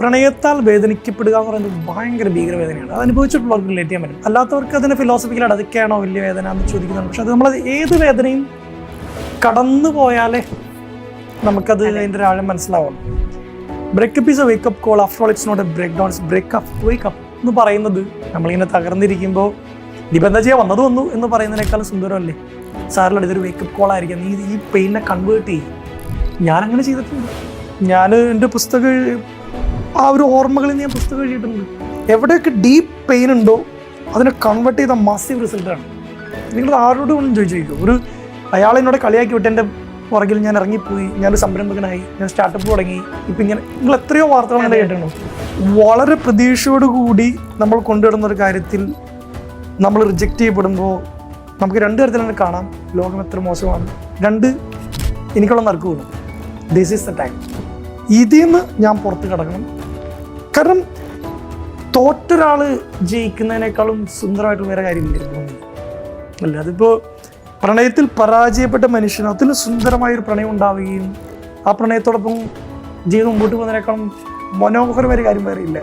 പ്രണയത്താൽ വേദനിക്കപ്പെടുക എന്ന് പറയുന്നത് ഭയങ്കര ഭീകര വേദനയാണ് അത് അനുഭവിച്ചിട്ടുള്ളവർക്ക് റിലേറ്റ് ചെയ്യാൻ പറ്റും. അല്ലാത്തവർക്ക് അതിന് ഫിലോസഫിക്കലായിട്ട് അതൊക്കെയാണോ വലിയ വേദന എന്ന് ചോദിക്കുന്നുണ്ട് പക്ഷെ അത് നമ്മളത് ഏത് വേദനയും കടന്നു പോയാലേ നമുക്കത് അതിന്റെ ആഴം മനസ്സിലാവുള്ളൂ. Breakup is a wake up call after all it's not a break down it's breakup wake up എന്ന് പറയുന്നത് നമ്മളിങ്ങനെ തകർന്നിരിക്കുമ്പോൾ നിബന്ധ ചെയ്യാൻ വന്നത് വന്നു എന്ന് പറയുന്നതിനേക്കാളും സുന്ദരമല്ലേ? സാറിലുള്ള ഇതൊരു വേക്കപ്പ് കോൾ ആയിരിക്കാം. നീ ഈ പെയിനെ കൺവേർട്ട് ചെയ്യും. ഞാനങ്ങനെ ചെയ്തിട്ടുണ്ട്. ഞാൻ എന്റെ പുസ്തകം ആ ഒരു ഓർമ്മകളിൽ ഞാൻ പുസ്തകം എഴുതിയിട്ടുണ്ട്. എവിടെയൊക്കെ ഡീപ്പ് പെയിൻ ഉണ്ടോ അതിനെ കൺവേർട്ട് ചെയ്ത മാസീവ് റിസൾട്ടാണ് നിങ്ങൾ ആരോടും ഒന്നും ചോദിച്ചു ചോദിക്കും ഒരു അയാൾ എന്നോട് കളിയാക്കി വിട്ട് എന്റെ പുറകിൽ ഞാൻ ഇറങ്ങിപ്പോയി ഞാനൊരു സംരംഭകനായി ഞാൻ സ്റ്റാർട്ടപ്പ് തുടങ്ങി. ഇപ്പം ഇങ്ങനെ നിങ്ങൾ എത്രയോ വാർത്തകൾ ഞാൻ കേട്ടിട്ടുണ്ടോ വളരെ പ്രതീക്ഷയോടുകൂടി നമ്മൾ കൊണ്ടുവരുന്ന ഒരു കാര്യത്തിൽ നമ്മൾ റിജക്റ്റ് ചെയ്യപ്പെടുമ്പോൾ നമുക്ക് രണ്ട് തരത്തിൽ തരത്തിലാണ് കാണാം. ലോകം എത്ര മോശമാണ്. രണ്ട് എനിക്കുള്ള നടക്കുകയുള്ളൂ ദിസ് ഈസ് ദ ടൈം ഇതിൽ നിന്ന് ഞാൻ പുറത്ത് കിടക്കണം. കാരണം തോറ്റൊരാൾ ജയിക്കുന്നതിനേക്കാളും സുന്ദരമായിട്ട് വേറെ കാര്യമില്ല? അല്ല അതിപ്പോൾ പ്രണയത്തിൽ പരാജയപ്പെട്ട മനുഷ്യന് അതിന് സുന്ദരമായൊരു പ്രണയം ഉണ്ടാവുകയും ആ പ്രണയത്തോടൊപ്പം ജീവിതം മുമ്പോട്ട് പോകുന്നതിനേക്കാളും മനോഹരമായ കാര്യം വേറെ ഇല്ല.